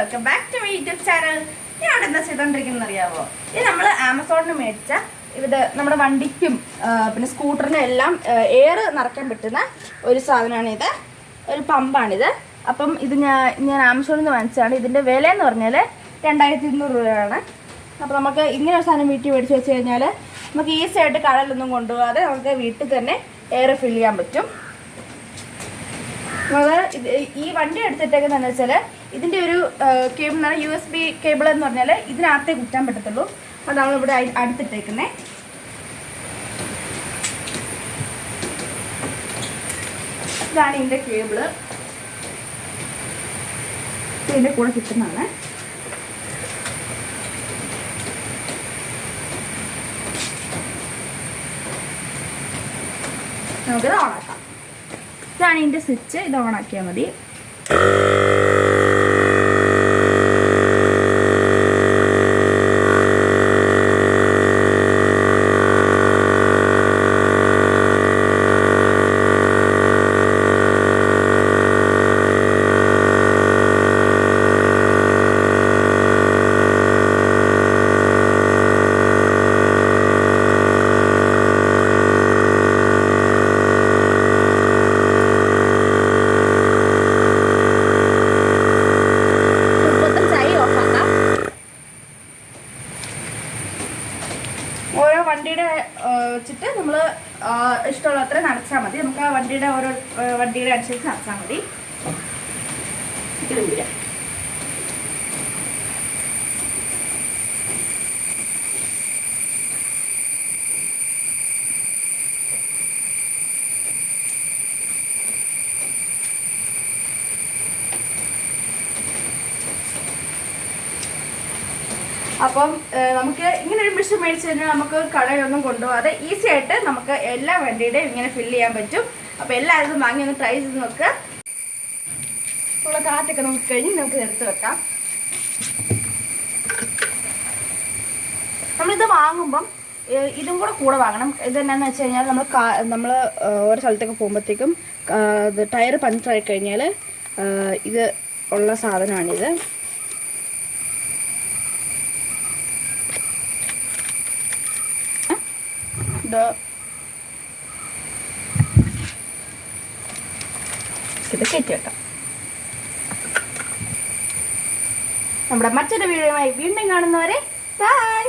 Welcome back to my YouTube channel ഞാൻ അവിടെ എന്താ ചെയ്തോണ്ടിരിക്കുന്നത് അറിയാവോ? ഇത് നമ്മൾ ആമസോണിന് മേടിച്ച ഇത് നമ്മുടെ വണ്ടിക്കും പിന്നെ സ്കൂട്ടറിനും എല്ലാം എയർ നിറക്കാൻ പറ്റുന്ന ഒരു സാധനമാണ് ഇത് ഒരു പമ്പാണിത്. അപ്പം ഇത് ഞാൻ ഞാൻ ആമസോണിൽ നിന്ന് വാങ്ങിച്ചതാണ്. ഇതിന്റെ വില എന്ന് പറഞ്ഞാൽ രണ്ടായിരത്തി ഇരുന്നൂറ് രൂപയാണ്. അപ്പോൾ നമുക്ക് ഇങ്ങനെ ഒരു സാധനം വീട്ടിൽ മേടിച്ച് വെച്ച് കഴിഞ്ഞാൽ നമുക്ക് ഈസി ആയിട്ട് കടലൊന്നും കൊണ്ടുപോകാതെ നമുക്ക് വീട്ടിൽ തന്നെ എയർ ഫിൽ ചെയ്യാൻ പറ്റും. ഈ വണ്ടി എടുത്തിട്ടേക്കെന്ന് വെച്ചാൽ ഇതിന്റെ ഒരു കേബിൾ എന്ന് പറഞ്ഞാൽ യു എസ് ബി കേബിൾ എന്ന് പറഞ്ഞാൽ ഇതിനകത്തേ കുറ്റാൻ പറ്റത്തുള്ളൂ. അതാണ് നമ്മളിവിടെ അടുത്തിട്ടേക്കുന്നത് അടുത്തിട്ടേക്കുന്നേ. ഇതാണ് ഇതിന്റെ കേബിൾ ഇതിന്റെ കൂടെ കിട്ടുന്നതാണ്. നമുക്കിത് ഓണാക്കാം. ഇതാണ് ഇതിന്റെ സ്വിച്ച് ഇത് ഓണാക്കിയാൽ മതി. വെച്ചിട്ട് നമ്മൾ ഇഷ്ടമുള്ള അത്ര നടച്ചാൽ മതി. നമുക്ക് ആ വണ്ടിയുടെ ഓരോ വണ്ടിയുടെ അനുസരിച്ച് നടച്ചാൽ മതി. ഇത് അപ്പം നമുക്ക് ഇങ്ങനെ ഒരു മെഷീൻ മേടിച്ചു കഴിഞ്ഞാൽ നമുക്ക് കടയിലൊന്നും കൊണ്ടുപോകാതെ ഈസി ആയിട്ട് നമുക്ക് എല്ലാ വണ്ടിയുടെയും ഇങ്ങനെ ഫില്ല് ചെയ്യാൻ പറ്റും. അപ്പോൾ എല്ലാവരും വാങ്ങി ഒന്ന് ട്രൈ ചെയ്ത് നോക്കുക ഉള്ള കാറ്റൊക്കെ നമുക്ക് കഴിഞ്ഞ് നമുക്ക് എടുത്ത് വെക്കാം. നമ്മളിത് വാങ്ങുമ്പം ഇതും കൂടെ കൂടെ വാങ്ങണം. ഇത് എന്നാന്ന് വെച്ച് കഴിഞ്ഞാൽ നമ്മൾ നമ്മൾ ഓരോ സ്ഥലത്തൊക്കെ പോകുമ്പോഴത്തേക്കും ടയർ പഞ്ചറായി കഴിഞ്ഞാൽ ഇത് ഉള്ള സാധനമാണിത്. ഇത്. ഇത് കയറ്റി നമ്മുടെ മറ്റൊരു വീഡിയോയുമായി വീണ്ടും കാണുന്നവരെ ബൈ